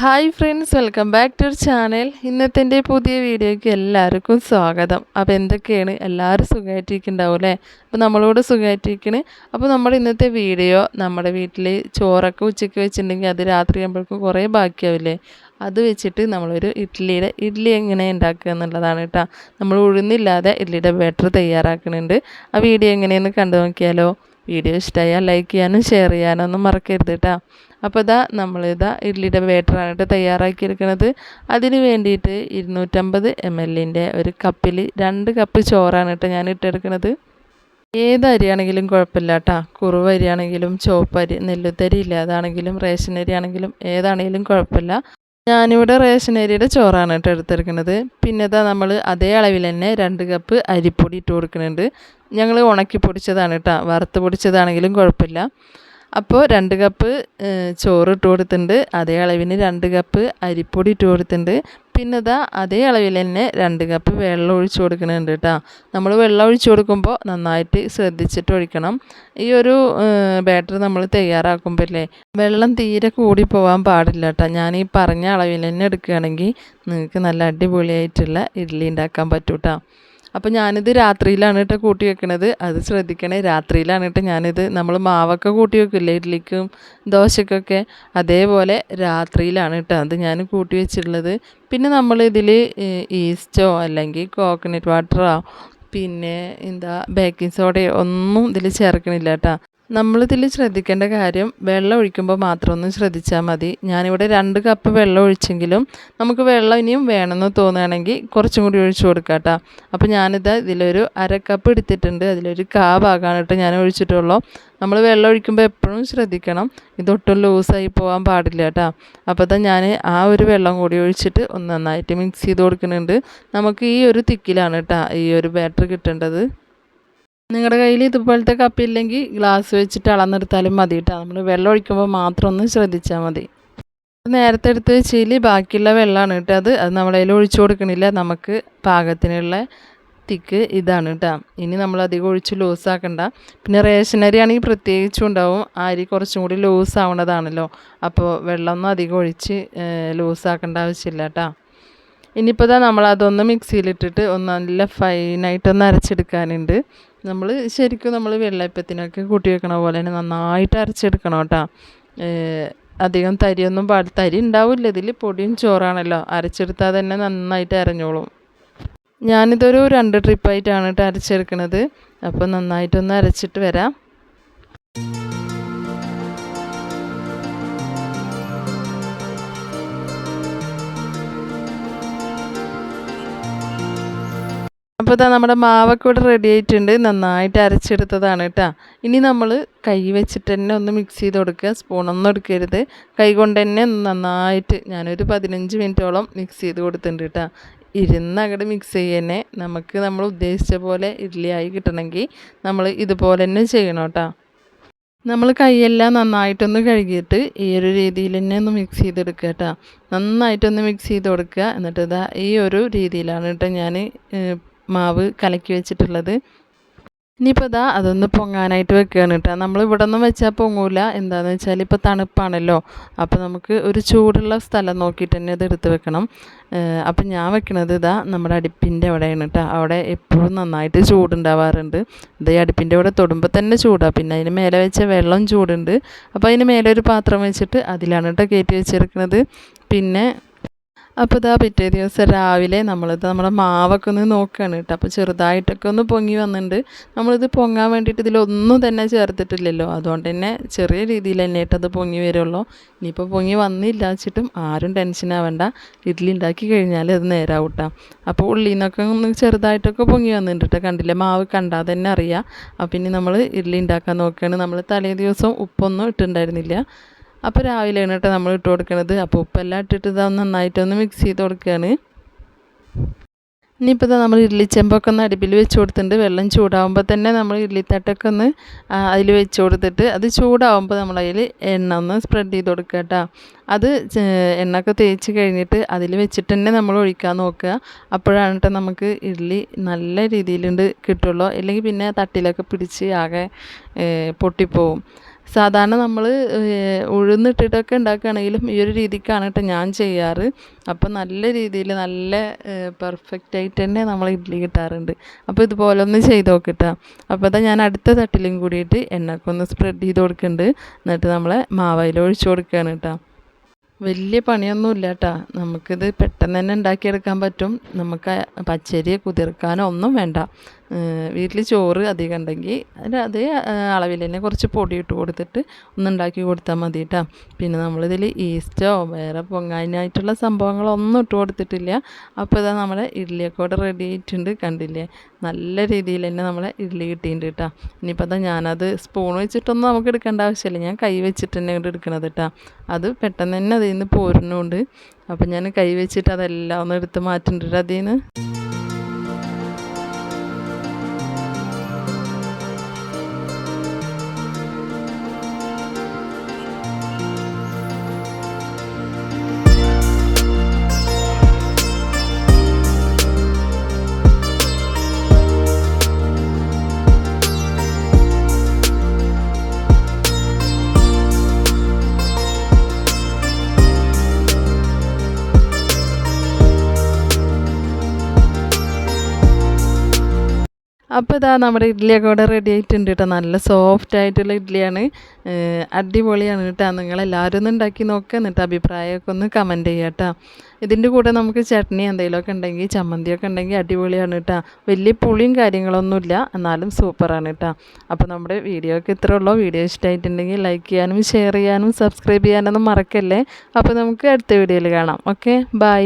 Hi friends welcome back to channel ഇന്നത്തെ എന്റെ പുതിയ വീഡിയോയ്ക്ക് എല്ലാവർക്കും സ്വാഗതം. അപ്പോൾ എന്തൊക്കെയാണ്? എല്ലാവരും സുഖമായിട്ടിരിക്കുന്നുണ്ടാവും അല്ലേ? അപ്പോൾ നമ്മളോട് സുഖമായിട്ടിരിക്കണ്. അപ്പോൾ നമ്മുടെ ഇന്നത്തെ വീഡിയോ നമ്മുടെ വീട്ടിൽ ചോറൊക്കെ ഉച്ചയ്ക്ക് വെച്ചിട്ടുണ്ടെങ്കിൽ അത് രാത്രി ആകുമ്പോഴേക്കും കുറേ ബാക്കിയാവില്ലേ? അത് വെച്ചിട്ട് നമ്മളൊരു ഇഡ്ഡലിയുടെ ഇഡ്ഡലി എങ്ങനെ ഉണ്ടാക്കുക എന്നുള്ളതാണ് കേട്ടോ. നമ്മൾ ഉഴുന്നില്ലാതെ ഇഡ്ഡലിയുടെ ബാറ്റർ തയ്യാറാക്കുന്നുണ്ട്. ആ വീഡിയോ എങ്ങനെയെന്ന് കണ്ടു നോക്കിയാലോ വീഡിയോ ഇഷ്ടമായാൽ ലൈക്ക് ചെയ്യാനും ഷെയർ ചെയ്യാനും ഒന്നും മറക്കരുത് കേട്ടോ. അപ്പോൾ ഇതാ നമ്മളിതാ ഇഡ്ഡലിയുടെ ബാറ്ററാണ് കേട്ടോ തയ്യാറാക്കിയെടുക്കുന്നത് അതിന് വേണ്ടിയിട്ട് ഇരുന്നൂറ്റമ്പത് എം എല്ലിന്റെ ഒരു കപ്പിൽ രണ്ട് കപ്പ് ചോറാണ് കേട്ടോ ഞാൻ ഇട്ടെടുക്കുന്നത് ഏത് അരിയാണെങ്കിലും കുഴപ്പമില്ല കേട്ടോ. കുറുവ അരിയാണെങ്കിലും ചോപ്പരി നെല്ലുത്തരി ഇല്ലാതാണെങ്കിലും റേഷൻ അരിയാണെങ്കിലും ഏതാണെങ്കിലും കുഴപ്പമില്ല. ഞാനിവിടെ റേഷൻ അരിയുടെ ചോറാണ് കേട്ടോ എടുത്തെടുക്കുന്നത് പിന്നെ ഇതാ നമ്മൾ അതേ അളവിൽ തന്നെ രണ്ട് കപ്പ് അരിപ്പൊടി ഇട്ട് കൊടുക്കുന്നുണ്ട് ഞങ്ങൾ ഉണക്കി പൊടിച്ചതാണ് കേട്ടോ. വറുത്ത് പൊടിച്ചതാണെങ്കിലും കുഴപ്പമില്ല. അപ്പോൾ രണ്ട് കപ്പ് ചോറ് ഇട്ട് കൊടുത്തിട്ടുണ്ട്. അതേ അളവിന് രണ്ട് കപ്പ് അരിപ്പൊടി ഇട്ട് കൊടുത്തിട്ടുണ്ട്. പിന്നെ ഇതാ അതേ അളവിൽ തന്നെ രണ്ട് കപ്പ് വെള്ളം ഒഴിച്ച് കൊടുക്കുന്നുണ്ട് കേട്ടോ നമ്മൾ വെള്ളം ഒഴിച്ച് കൊടുക്കുമ്പോൾ നന്നായിട്ട് ശ്രദ്ധിച്ചിട്ട് ഒഴിക്കണം. ഈ ഒരു ബാറ്റർ നമ്മൾ തയ്യാറാക്കുമ്പോൾ അല്ലേ വെള്ളം തീരെ കൂടി പോകാൻ പാടില്ല കേട്ടോ ഞാൻ ഈ പറഞ്ഞ അളവിൽ തന്നെ എടുക്കുകയാണെങ്കിൽ നിങ്ങൾക്ക് നല്ല അടിപൊളിയായിട്ടുള്ള ഇഡ്ഡലി ഉണ്ടാക്കാൻ പറ്റൂട്ടോ അപ്പോൾ ഞാനിത് രാത്രിയിലാണ് കേട്ടോ കൂട്ടി വെക്കണത്. അത് ശ്രദ്ധിക്കണേ രാത്രിയിലാണ് കേട്ടോ ഞാനിത്. നമ്മൾ മാവൊക്കെ കൂട്ടി വെക്കില്ലേ ഇഡ്ലിക്കും ദോശക്കൊക്കെ? അതേപോലെ രാത്രിയിലാണ് കേട്ടോ അത് ഞാൻ കൂട്ടി വെച്ചിട്ടുള്ളത്. പിന്നെ നമ്മൾ ഇതിൽ ഈസ്റ്റോ അല്ലെങ്കിൽ കോക്കനട്ട് വാട്ടറോ പിന്നെ എന്താ ബേക്കിംഗ് സോഡയോ ഒന്നും ഇതിൽ ചേർക്കണില്ല കേട്ടോ നമ്മളിതിൽ ശ്രദ്ധിക്കേണ്ട കാര്യം വെള്ളം ഒഴിക്കുമ്പോൾ മാത്രം ഒന്ന് ശ്രദ്ധിച്ചാൽ മതി. ഞാനിവിടെ രണ്ട് കപ്പ് വെള്ളം ഒഴിച്ചെങ്കിലും നമുക്ക് വെള്ളം ഇനിയും വേണമെന്ന് തോന്നുകയാണെങ്കിൽ കുറച്ചും കൂടി ഒഴിച്ചു കൊടുക്കാം കേട്ടോ അപ്പോൾ ഞാനിത് ഇതിലൊരു അര കപ്പ് എടുത്തിട്ടുണ്ട്. അതിലൊരു കാ ഭാഗമാണ് കേട്ടോ ഞാൻ ഒഴിച്ചിട്ടുള്ളൂ. നമ്മൾ വെള്ളം ഒഴിക്കുമ്പോൾ എപ്പോഴും ശ്രദ്ധിക്കണം. ഇതൊട്ടും ലൂസായി പോകാൻ പാടില്ല കേട്ടോ. അപ്പോൾ തന്നെ ഞാൻ ആ ഒരു വെള്ളം കൂടി ഒഴിച്ചിട്ട് ഒന്ന് നന്നായിട്ട് മിക്സ് ചെയ്ത് കൊടുക്കുന്നുണ്ട്. നമുക്ക് ഈ ഒരു തിക്കിലാണ് കേട്ടോ ഈ ഒരു ബാറ്റർ കിട്ടേണ്ടത്. നിങ്ങളുടെ കയ്യിൽ ഇതുപോലത്തെ കപ്പില്ലെങ്കിൽ ഗ്ലാസ് വെച്ചിട്ട് അളന്നെടുത്താലും മതി കേട്ടോ നമ്മൾ വെള്ളം ഒഴിക്കുമ്പോൾ മാത്രം ഒന്ന് ശ്രദ്ധിച്ചാൽ മതി. നേരത്തെ എടുത്ത് വെച്ചാൽ ബാക്കിയുള്ള വെള്ളമാണ് കേട്ടോ അത് അത് നമ്മളതിൽ ഒഴിച്ചു കൊടുക്കണില്ല. നമുക്ക് പാകത്തിനുള്ള തിക്ക് ഇതാണ് കേട്ടോ ഇനി നമ്മൾ അധികം ഒഴിച്ച് ലൂസാക്കണ്ട പിന്നെ റേഷൻ അരി ആണെങ്കിൽ പ്രത്യേകിച്ചും ഉണ്ടാവും. അരി കുറച്ചും കൂടി ലൂസ് ആവണതാണല്ലോ. അപ്പോൾ വെള്ളമൊന്നും അധികം ഒഴിച്ച് ലൂസാക്കേണ്ട ആവശ്യമില്ല കേട്ടോ ഇനിയിപ്പോൾ ഇതാ നമ്മളതൊന്ന് മിക്സിയിലിട്ടിട്ട് ഒന്ന് നല്ല ഫൈനായിട്ടൊന്ന് അരച്ചെടുക്കാനുണ്ട്. നമ്മൾ ശരിക്കും നമ്മൾ വെള്ളയപ്പത്തിനൊക്കെ കൂട്ടി വെക്കണ പോലെ തന്നെ നന്നായിട്ട് അരച്ചെടുക്കണം കേട്ടോ. അധികം തരിയൊന്നും പാടി തരി ഉണ്ടാവില്ല. ഇതിൽ പൊടിയും ചോറാണല്ലോ. അരച്ചെടുത്താൽ തന്നെ നന്നായിട്ട് അരഞ്ഞോളും. ഞാനിതൊരു രണ്ട് ട്രിപ്പായിട്ടാണ് കേട്ടോ അരച്ചെടുക്കണത്. അപ്പോൾ നന്നായിട്ടൊന്ന് അരച്ചിട്ട് വരാം. അപ്പോൾ ഇതാ നമ്മുടെ മാവക്കൂടെ റെഡി ആയിട്ടുണ്ട്. നന്നായിട്ട് അരച്ചെടുത്തതാണ് കേട്ടോ. ഇനി നമ്മൾ കൈ വെച്ചിട്ട് തന്നെ ഒന്ന് മിക്സ് ചെയ്ത് കൊടുക്കുക. സ്പൂണൊന്നും എടുക്കരുത്. കൈ കൊണ്ട് തന്നെ നന്നായിട്ട് ഞാനൊരു പതിനഞ്ച് മിനിറ്റോളം മിക്സ് ചെയ്ത് കൊടുത്തിട്ടുണ്ട് കേട്ടോ. ഇരുന്ന് അങ്ങോട്ട് മിക്സ് ചെയ്യുന്നേ നമുക്ക് നമ്മൾ ഉദ്ദേശിച്ച പോലെ ഇഡ്ഡലിയായി കിട്ടണമെങ്കിൽ നമ്മൾ ഇതുപോലെ തന്നെ ചെയ്യണം കേട്ടോ. നമ്മൾ കൈയെല്ലാം നന്നായിട്ടൊന്ന് കഴുകിയിട്ട് ഈ ഒരു രീതിയിൽ തന്നെ ഒന്ന് മിക്സ് ചെയ്തെടുക്കുക കേട്ടോ. നന്നായിട്ടൊന്ന് മിക്സ് ചെയ്ത് കൊടുക്കുക. എന്നിട്ട് ഇതാ ഈ ഒരു രീതിയിലാണ് കേട്ടോ ഞാൻ മാവ് കലക്കി വെച്ചിട്ടുള്ളത്. ഇനിയിപ്പോൾ ഇതാ അതൊന്ന് പൊങ്ങാനായിട്ട് വെക്കുകയാണ് കേട്ടോ. നമ്മൾ ഇവിടെ ഒന്നും വെച്ചാൽ പൊങ്ങൂല. എന്താണെന്ന് വെച്ചാൽ ഇപ്പോൾ തണുപ്പാണല്ലോ. അപ്പോൾ നമുക്ക് ഒരു ചൂടുള്ള സ്ഥലം നോക്കിയിട്ട് തന്നെ ഇത് എടുത്ത് വെക്കണം. അപ്പം ഞാൻ വെക്കണത് ഇതാ നമ്മുടെ അടുപ്പിന്റെ അവിടെയാണ് കേട്ടോ. അവിടെ എപ്പോഴും നന്നായിട്ട് ചൂടുണ്ടാവാറുണ്ട്. ഇത് ഈ അടുപ്പിന്റെ അവിടെ തൊടുമ്പോൾ തന്നെ ചൂടാണ് പിന്നെ അതിന് മേലെ വെച്ച വെള്ളം ചൂടുണ്ട്. അപ്പോൾ അതിന് മേലെ ഒരു പാത്രം വെച്ചിട്ട് അതിലാണ് കേട്ടോ കയറ്റി വെച്ചെടുക്കുന്നത് പിന്നെ അപ്പോൾ ഇതാ പിറ്റേ ദിവസം രാവിലെ നമ്മളിത് നമ്മുടെ മാവൊക്കെ ഒന്ന് നോക്കുകയാണ് കേട്ടോ. അപ്പോൾ ചെറുതായിട്ടൊക്കെ ഒന്ന് പൊങ്ങി വന്നിട്ടുണ്ട് നമ്മളിത് പൊങ്ങാൻ വേണ്ടിയിട്ട് ഇതിലൊന്നും തന്നെ ചേർത്തിട്ടില്ലല്ലോ. അതുകൊണ്ട് തന്നെ ചെറിയ രീതിയിൽ തന്നെ അത് പൊങ്ങി വരുള്ളൂ. ഇനിയിപ്പോൾ പൊങ്ങി വന്നില്ല വെച്ചിട്ടും ആരും ടെൻഷൻ ആവണ്ട. ഇഡ്ഡലി ഉണ്ടാക്കി കഴിഞ്ഞാൽ അത് നേരാവൂട്ടാ. അപ്പോൾ ഉള്ളിൽ നിന്നൊക്കെ ഒന്ന് ചെറുതായിട്ടൊക്കെ പൊങ്ങി വന്നിട്ടുണ്ട് കേട്ടോ. കണ്ടില്ലേ? മാവ് കണ്ടാൽ തന്നെ അറിയാം. അപ്പം ഇനി നമ്മൾ ഇഡ്ഡലി ഉണ്ടാക്കാൻ നോക്കുകയാണ് നമ്മൾ തലേ ദിവസം ഉപ്പൊന്നും ഇട്ടുണ്ടായിരുന്നില്ല. അപ്പോൾ രാവിലെയാണ് കേട്ടോ നമ്മൾ ഇട്ട് കൊടുക്കണത്. അപ്പോൾ ഉപ്പെല്ലാം ഇട്ടിട്ട് ഇതാ നന്നായിട്ടൊന്ന് മിക്സ് ചെയ്ത് കൊടുക്കുകയാണ് ഇനിയിപ്പോൾ നമ്മൾ ഇഡ്ലിച്ചെമ്പൊക്കെ ഒന്ന് അടുപ്പിൽ വെച്ച് കൊടുത്തിട്ടുണ്ട്. വെള്ളം ചൂടാവുമ്പോൾ തന്നെ നമ്മൾ ഇഡ്ലിത്തട്ടൊക്കെ ഒന്ന് അതിൽ വെച്ച് കൊടുത്തിട്ട് അത് ചൂടാവുമ്പോൾ നമ്മൾ അതിൽ എണ്ണ ഒന്ന് സ്പ്രെഡ് ചെയ്ത് കൊടുക്കുക കേട്ടോ അത് എണ്ണയൊക്കെ തേച്ച് കഴിഞ്ഞിട്ട് അതിൽ വെച്ചിട്ട് തന്നെ നമ്മൾ ഒഴിക്കാൻ നോക്കുക. അപ്പോഴാണ് നമുക്ക് ഇഡ്ലി നല്ല രീതിയിലുണ്ട് കിട്ടുള്ളൂ. അല്ലെങ്കിൽ പിന്നെ തട്ടിലൊക്കെ പിടിച്ച് ആകെ പൊട്ടിപ്പോവും. സാധാരണ നമ്മൾ ഉഴുന്നിട്ടിട്ടൊക്കെ ഉണ്ടാക്കുകയാണെങ്കിലും ഈ ഒരു രീതിക്കാണ് കേട്ടോ ഞാൻ ചെയ്യാറ്. അപ്പോൾ നല്ല രീതിയിൽ നല്ല പെർഫെക്റ്റ് ആയിട്ട് തന്നെ നമ്മൾ ഇഡ്ഡലി കിട്ടാറുണ്ട്. അപ്പോൾ ഇതുപോലെ ഒന്ന് ചെയ്ത് നോക്കിട്ടാ. അപ്പോൾ അതാ ഞാൻ അടുത്ത തട്ടിലും കൂടിയിട്ട് എണ്ണക്കൊന്ന് സ്പ്രെഡ് ചെയ്ത് കൊടുക്കുന്നുണ്ട്. എന്നിട്ട് നമ്മളെ മാവയിൽ ഒഴിച്ചു കൊടുക്കുകയാണ് കേട്ടോ. വലിയ പണിയൊന്നുമില്ല കേട്ടോ. നമുക്കിത് പെട്ടെന്ന് തന്നെ ഉണ്ടാക്കിയെടുക്കാൻ പറ്റും. നമുക്ക് പച്ചരി കുതിർക്കാനോ ഒന്നും വേണ്ട. വീട്ടിൽ ചോറ് അധികം ഉണ്ടെങ്കിൽ അതേ അളവിൽ തന്നെ കുറച്ച് പൊടി ഇട്ട് കൊടുത്തിട്ട് ഒന്ന് ഉണ്ടാക്കി കൊടുത്താൽ മതി കേട്ടോ പിന്നെ നമ്മളിതിൽ ഈസ്റ്റോ വേറെ പൊങ്ങാനായിട്ടുള്ള സംഭവങ്ങളൊന്നും ഇട്ട് കൊടുത്തിട്ടില്ല. അപ്പോൾ ഇതാ നമ്മുടെ ഇഡ്ഡലിയൊക്കെ ഇവിടെ റെഡി ആയിട്ടുണ്ട് കണ്ടില്ലേ? നല്ല രീതിയിൽ തന്നെ നമ്മളെ ഇഡ്ഡലി കിട്ടിയിട്ടുണ്ട് കേട്ടോ ഇനിയിപ്പോൾ അതാ ഞാനത് സ്പൂൺ വെച്ചിട്ടൊന്നും നമുക്ക് എടുക്കേണ്ട ആവശ്യമില്ല. ഞാൻ കൈ വെച്ചിട്ട് തന്നെ ഇങ്ങോട്ട് എടുക്കണത് കേട്ടോ അത് പെട്ടെന്ന് തന്നെ അതിൽ നിന്ന് പോരുന്നുണ്ട്. അപ്പം ഞാൻ കൈ വെച്ചിട്ട് അതെല്ലാം ഒന്ന് എടുത്ത് മാറ്റുന്നുണ്ട് അതിൽ നിന്ന് അപ്പോൾ ഇതാ നമ്മുടെ ഇഡ്ഡലിയൊക്കെ ഇവിടെ റെഡി ആയിട്ടുണ്ട് കേട്ടോ നല്ല സോഫ്റ്റ് ആയിട്ടുള്ള ഇഡ്ഡലിയാണ് അടിപൊളിയാണ് കേട്ടോ നിങ്ങളെല്ലാവരും ഒന്ന് ഉണ്ടാക്കി നോക്കുക എന്നിട്ട് അഭിപ്രായമൊക്കെ ഒന്ന് കമന്റ് ചെയ്യുക കേട്ടോ ഇതിന്റെ കൂടെ നമുക്ക് ചട്നി എന്തെങ്കിലുമൊക്കെ ഉണ്ടെങ്കിൽ ചമ്മന്തിയൊക്കെ ഉണ്ടെങ്കിൽ അടിപൊളിയാണ് കേട്ടോ വലിയ പുളിയും കാര്യങ്ങളൊന്നുമില്ല എന്നാലും സൂപ്പറാണ് കേട്ടോ അപ്പോൾ നമ്മുടെ വീഡിയോ ഒക്കെ ഇത്രേ ഉള്ളൂ. വീഡിയോ ഇഷ്ടമായിട്ടുണ്ടെങ്കിൽ ലൈക്ക് ചെയ്യാനും ഷെയർ ചെയ്യാനും സബ്സ്ക്രൈബ് ചെയ്യാനൊന്നും മറക്കല്ലേ. അപ്പോൾ നമുക്ക് അടുത്ത വീഡിയോയിൽ കാണാം. Okay bye